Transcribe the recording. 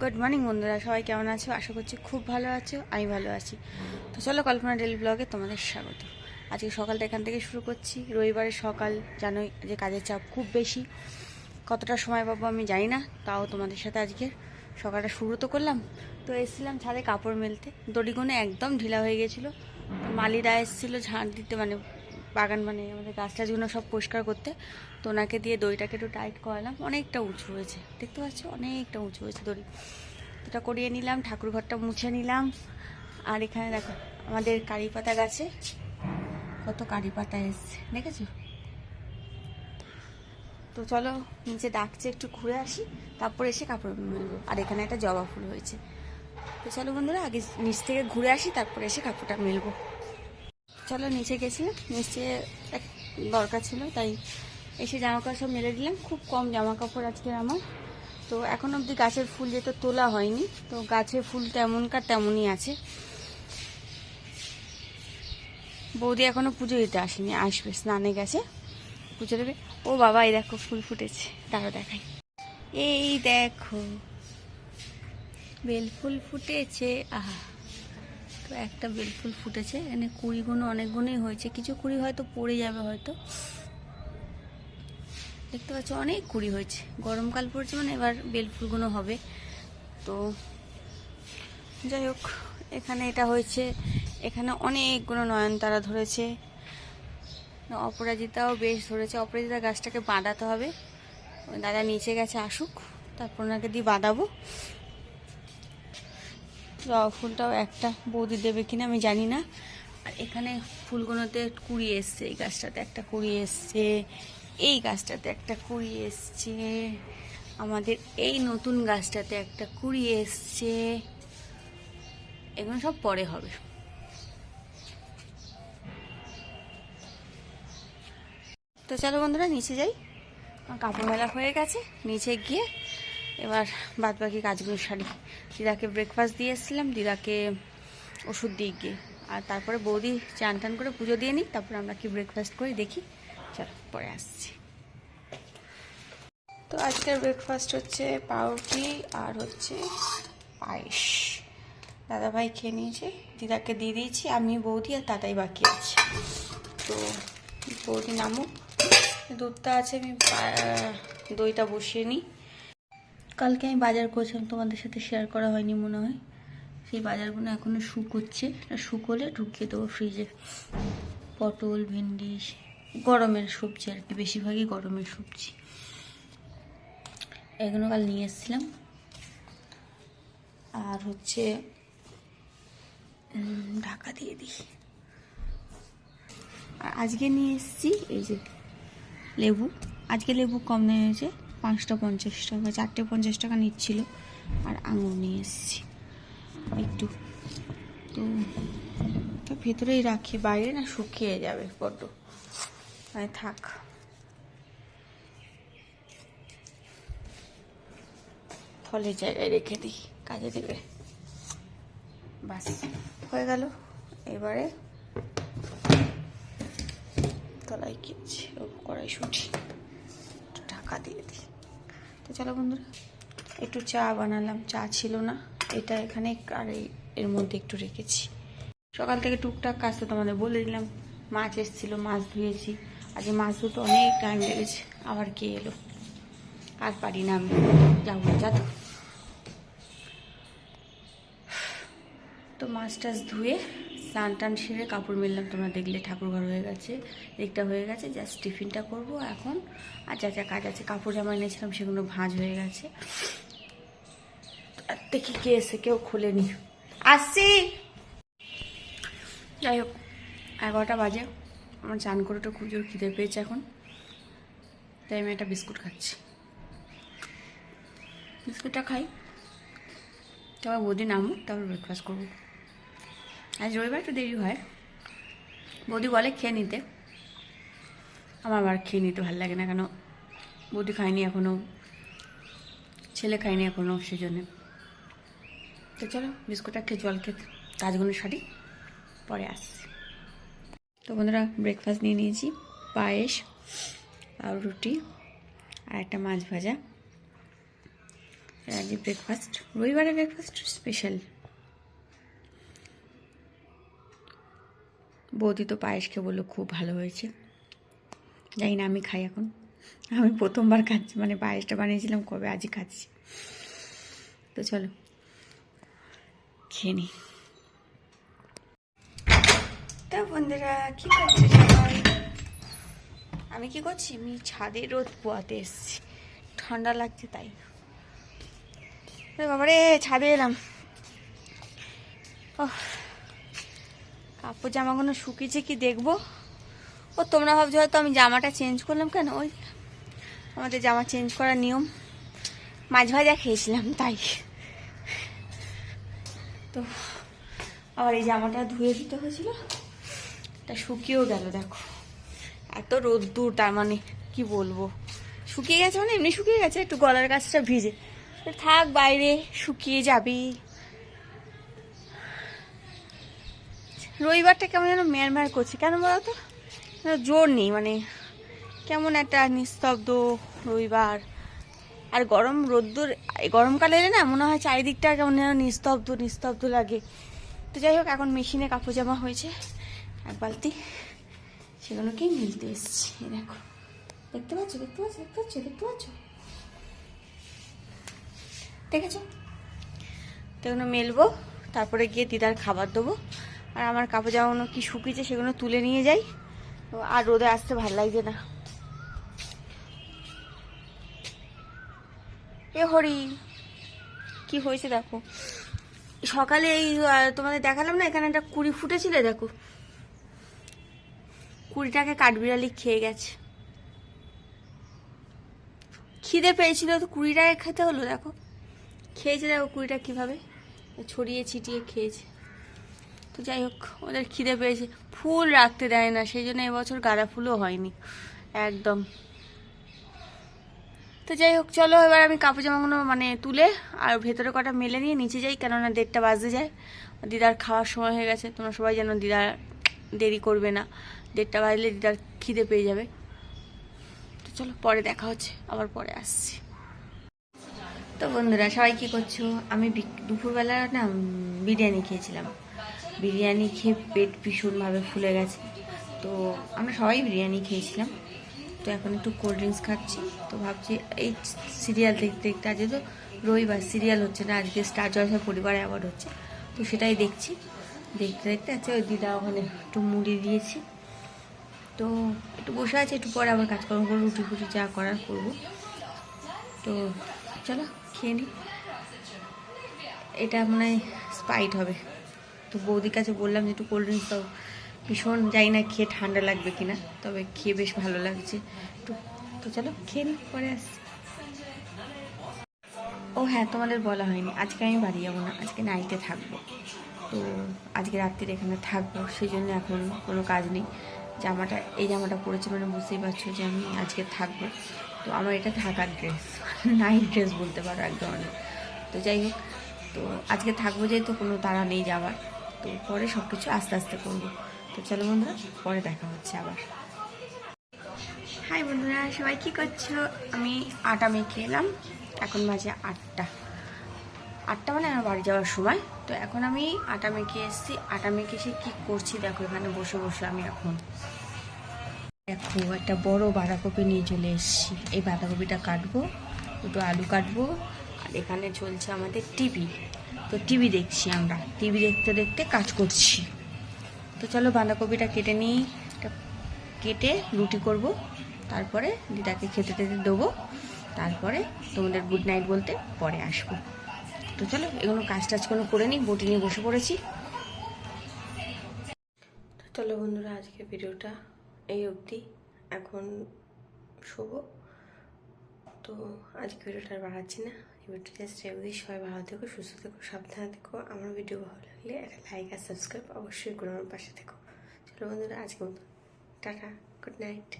Good morning বন্ধুরা। সবাই কেমন আছো? আশা করছি খুব ভালো আছো, আমি ভালো আছি। তো চলো কল্পনা ডেলি ব্লগে তোমাদের স্বাগত। আজকে সকালটা এখান থেকে শুরু করছি। রবিবারের সকাল, জানোই যে কাজের চাপ খুব বেশি। কতটা সময় পাবো আমি জানি না, তাও তোমাদের সাথে আজকে সকালটা শুরু তো করলাম। তো এসেছিলাম ছাদে কাপড় মেলতে। দড়িগুনে একদম ঢিলা হয়ে গেছিল। মালিরা এসেছিল ঝাঁট দিতে মানে বাগান মানে আমাদের গাছ টাছগুলো সব পরিষ্কার করতে। তো ওনাকে দিয়ে দড়িটাকে একটু টাইট করালাম। অনেকটা উঁচু হয়েছে। দেখতে পাচ্ছ? অনেকটা উঁচু হয়েছে দড়ি। এটা করিয়ে নিলাম, ঠাকুর ঘরটা মুছে নিলাম। আর এখানে দেখো, আমাদের কারি পাতা গাছে কত কারি পাতা এসছে। দেখেছ? তো চলো, নিচে ডাকছে, একটু ঘুরে আসি। তারপর এসে কাপড় মেলবো। আর এখানে একটা জবা ফুল হয়েছে। তো চলো বন্ধুরা, আগে নিচ থেকে ঘুরে আসি, তারপর এসে কাপড়টা মেলবো। চলো নিচে গেছিলাম নিচে এক দরকার ছিল, তাই এসে জামা কাপড় সব মেলে দিলাম। খুব কম জামা কাপড় আজকে আমার। তো এখন অবধি গাছের ফুল যেহেতু তোলা হয়নি, তো গাছের ফুল তেমনকার তেমনই আছে। বৌদি এখনও পুজো দিতে আসেনি, আসবে, স্নানে গেছে, পুজো দেবে। ও বাবা, এই দেখো ফুল ফুটেছে তারও দেখাই। এই দেখো, বেল ফুল ফুটেছে, আহা। তো একটা বেলফুল ফুটেছে এখানে কুড়িগুলো অনেকগুলোই হয়েছে। কিছু কুড়ি হয়তো পড়ে যাবে হয়তো। দেখতে পাচ্ছ, অনেক কুড়ি হয়েছে। গরমকাল পড়ছে মানে এবার বেলফুলগুলো হবে। তো যাই হোক, এখানে এটা হয়েছে। এখানে অনেকগুলো নয়নতারা ধরেছে। অপরাজিতাও বেশ ধরেছে। অপরাজিতা গাছটাকে বাঁধাতে হবে। দাদা নিচে গেছে, আসুক। তারপর ওনাকে দিয়ে বাঁধাবো। জবা ফুলটাও একটা বৌদি দেবে কিনা আমি জানি না। আর এখানে ফুলগুলোতে কুড়ি এসছে, এই গাছটাতে একটা কুড়ি এসছে, এই গাছটাতে একটা কুড়ি এসছে, আমাদের এই নতুন গাছটাতে একটা কুড়ি এসছে। এগুলো সব পরে হবে। তো চলো বন্ধুরা, নিচে যাই। কাপড় মেলা হয়ে গেছে, নিচে গিয়ে এবার বাদ বাকি কাজগুলো সারি। দিদাকে ব্রেকফাস্ট দিয়ে এসেছিলাম দিদাকে ওষুধ দিয়ে গিয়ে। আর তারপরে বৌদি চান টান করে পুজো দিয়ে নিই তারপরে আমরা কি ব্রেকফাস্ট করি দেখি। চলো, পরে আসছি। তো আজকের ব্রেকফাস্ট হচ্ছে পাউরুটি আর হচ্ছে পায়েস। দাদাভাই খেয়ে নিয়েছে, দিদাকে দিয়ে দিয়েছি, আমি, বৌদি আর দাদাই বাকি আছে। তো বৌদি নামুক। দুধটা আছে আমি দইটা বসিয়ে নিই। কালকে আমি বাজার করেছিলাম, তোমাদের সাথে শেয়ার করা হয়নি মনে হয়। সেই বাজারগুলো এখনও শুকোচ্ছে শুকোলে ঢুকিয়ে দেবো ফ্রিজে পটল, ভেন্ডি, গরমের সবজি আর কি, বেশিরভাগই গরমের সবজি। এগুলো কাল নিয়ে এসেছিলাম। আর হচ্ছে ঢাকা দিয়ে দিই। আর আজকে নিয়ে এসেছি, এই যে লেবু। আজকে লেবু কম নিয়েছে পাঁচটা পঞ্চাশ টাকা, চারটে পঞ্চাশ টাকা নিচ্ছিল। আর আঙুর নিয়ে এসেছি। একটু। তো ভেতরেই রাখি। বাইরে না শুকিয়ে যাবে বড্ড মানে থাক। ফলের জায়গায় রেখে দিই। কাজে দেবে। বাস। হয়ে গেল। এবারে তলায় কি আছে ও কড়াইশুটি। ঢাকা দিয়ে দিই। তো চলো বন্ধুরা, একটু চা বানালাম। চা ছিল না, এটা এখানে আর এর মধ্যে একটু রেখেছি। সকাল থেকে টুকটাক কাজ তো তোমাদের বলে দিলাম, মাছ এসেছিল, মাছ ধুয়েছি। আজকে মাছ ধুতে অনেক টাইম লেগেছে, আবার কে এলো? আর পারি না আমি যাব যা তো। তো মাছ টাছ ধুয়ে স্নান টান সেরে কাপড় মেললাম, তোমরা দেখলে ঠাকুর ঘর হয়ে গেছে। দিকটা হয়ে গেছে জাস্ট টিফিনটা করব এখন। আর যা যা কাজ আছে, কাপড় জামা এনেছিলাম, সেগুলো ভাঁজ হয়ে গেছে। দেখি কে এসে কেউ খোলেনি আসছি! যাই হোক, এগারোটা বাজে। আমার চান করে তো খুব জোর খিদে পেয়েছে এখন। তাই আমি একটা বিস্কুট খাচ্ছি। বিস্কুটটা খাই। তারপর বৌদি নামো তারপর ব্রেকফাস্ট করব। আজ রবিবার একটু দেরি হয়। বৌদি বলে খেয়ে নিতে। আমার আবার খেয়ে নিতে ভালো লাগে না কেন? বৌদি খায়নি এখনও ছেলে খায়নি এখনও সেই জন্যে তো চলো, বিস্কুটটা খেয়ে জল খেয়ে কাজগুলো সারি, পরে আসছি। তো বন্ধুরা ব্রেকফাস্ট নিয়ে নিয়েছি, পায়েস আর রুটি আর একটা মাছ ভাজা। আজকে ব্রেকফাস্ট রবিবারে ব্রেকফাস্ট স্পেশাল বৌদি তো পায়েস খেয়ে বলল খুব ভালো হয়েছে। জানি না, আমি খাই এখন। আমি প্রথমবার খাচ্ছি মানে পায়েসটা বানিয়েছিলাম, কবে আজই খাচ্ছি। তো চলো, খেয়ে নিই। তা বন্ধুরা, কি করছে আমি কি করছি? আমি ছাদে রোদ পোয়াতে এসেছি। ঠান্ডা লাগছে তাই। বাবারে, ছাদে এলাম। ও কাপড় জামাগুলো শুকিয়েছে কি দেখব? ও, তোমরা ভাবছ হয়তো আমি জামাটা চেঞ্জ করলাম কেন? ওই আমাদের জামা চেঞ্জ করার নিয়ম। মাছ ভাজা খেয়েছিলাম, তাই। তো আবার এই জামাটা ধুয়ে দিতে হয়েছিল। তা শুকিয়েও গেল, দেখো। এত রোদ্দুর, তার মানে কি বলব? শুকিয়ে গেছে মানে এমনি শুকিয়ে গেছে, একটু গলার কাছটা ভিজে। থাক, বাইরে শুকিয়ে যাবি রবিবারটা কেমন যেন ম্যার করছে। কেন বলো তো জোর নেই মানে কেমন একটা নিস্তব্ধ রবিবার। আর গরম রোদ্দুর গরমকালে এলে না মনে হয় চারিদিকটা কেমন যেন নিস্তব্ধ নিস্তব্ধ লাগে। তো যাই হোক, এখন মেশিনে কাপড় জামা হয়েছে এক বালতি সেগুলোকেই মিলতে এসছি দেখো। দেখতে পাচ্ছ? দেখতে পাচ্ছ? দেখতে পাচ্ছ? দেখতে পাচ্ছ? দেখেছ? তো মেলবো, তারপরে গিয়ে দিদার খাবার দেবো। আর আমার কাপড় জামাগুলো কি শুকিয়েছে সেগুলো তুলে নিয়ে যাই। তো আর রোদে আসতে ভালো লাগছে না। এ হরি, কি হয়েছে দেখো। সকালে এই তোমাদের দেখালাম না, এখানে একটা কুড়ি ফুটেছিল, দেখো। কুড়িটাকে কাঠবিড়ালি খেয়ে গেছে। খিদে পেয়েছিল তো কুড়িটাকে খেতে হলো, দেখো। খেয়েছে দেখো কুড়িটা কীভাবে। ছড়িয়ে ছিটিয়ে খেয়েছে। তো যাই হোক, ওদের খিদে পেয়েছে। ফুল রাখতে দেয় না, সেই জন্য এবছর গাঁদা ফুলও হয়নি। একদম। তো যাই হোক, চলো এবার আমি কাপড় জামাগুলো মানে তুলে আর ভেতরে কটা মেলে নিয়ে নিচে যাই, কেননা দেড়টা বাজতে যায়। দিদার খাওয়ার সময় হয়ে গেছে, তোমরা সবাই যেন দিদার দেরি করবে না। দেড়টা বাজলে দিদার খিদে পেয়ে যাবে। তো চলো, পরে দেখা হচ্ছে, আবার পরে আসছি। তো বন্ধুরা, সবাই কী করছ? আমি দুপুরবেলা না বিরিয়ানি খেয়েছিলাম। বিরিয়ানি খেয়ে পেট ভীষণভাবে ফুলে গেছে। তো আমরা সবাই বিরিয়ানি খেয়েছিলাম। তো এখন একটু কোল্ড ড্রিঙ্কস খাচ্ছি। তো ভাবছি এই সিরিয়াল দেখতে দেখতে, আজকে তো রবিবার সিরিয়াল হচ্ছে না, আজকে স্টার জলসা পরিবারে অ্যাওয়ার্ড হচ্ছে। তো সেটাই দেখছি। দেখতে দেখতে আছে ওই দিদা ওখানে একটু মুড়ি দিয়েছি। তো একটু বসে আছে, একটু পরে আবার কাজকর্ম করে রুটি ফুটি যা করার করব। তো চলো, খেয়ে নিই এটা মনে হয় স্পাইট হবে। তো বৌদির কাছে বললাম যে, একটু কোল্ড ড্রিঙ্কস দাও। ভীষণ জানি না খেয়ে ঠান্ডা লাগবে কিনা, তবে খেয়ে বেশ ভালো লাগছে। তো তো চলো খেয়ে নিই পরে আসছি। ও হ্যাঁ তোমাদের বলা হয়নি, আজকে আমি বাড়ি যাব না, আজকে নাইটে থাকব। তো আজকে রাত্রির এখানে থাকব সেই জন্য এখন কোনো কাজ নেই। জামাটা, এই জামাটা পরেছি মানে বুঝতেই পারছ যে আমি আজকে থাকব। তো আমার এটা থাকার ড্রেস নাইট ড্রেস বলতে পারো এক ধরনের তো যাই হোক, তো আজকে থাকব যেহেতু, কোনো তাড়া নেই যাওয়ার তো পরে সব কিছু আস্তে আস্তে করব। তো চলো বন্ধুরা, পরে দেখা হচ্ছে আবার। হাই বন্ধুরা, সবাই কি করছ? আমি আটা মেখে এলাম। এখন বাজে আটটা। আটটা মানে আমার বাড়ি যাওয়ার সময়। তো এখন আমি আটা মেখে এসেছি। আটা মেখে এসে কী করছি দেখো, এখানে বসে বসে আমি এখন। দেখো, একটা বড় বাঁধাকপি নিয়ে চলে এসেছি। এই বাঁধাকপিটা কাটবো, দুটো আলু কাটবো, আর এখানে চলছে আমাদের টিভি। তো টিভি দেখছি আমরা। টিভি দেখতে দেখতে কাজ করছি। তো চলো বাঁধাকপিটা কেটে নিই। কেটে রুটি করব। তারপরে দিদাকে খেতে টেতে দেবো। তারপরে তোমাদের গুড নাইট বলতে পরে আসব। তো চলো এগুলো কাজ টাজ কোনো করে নিই, বটি নিয়ে বসে পড়েছি। তো চলো বন্ধুরা আজকে ভিডিওটা এই অবধি। এখন শোবো। তো আজকে ভিডিওটা বাড়াচ্ছি না। ভিডিওটা জাস্ট অবধি সবাই ভালো থেকো, সুস্থ থেকো, সাবধানে থেকো। আমার ভিডিও ভালো লাগলে একটা লাইক আর সাবস্ক্রাইব অবশ্যই করো আমার পাশে থেকো। চলো বন্ধুরা, আজকে মতো টাটা গুড নাইট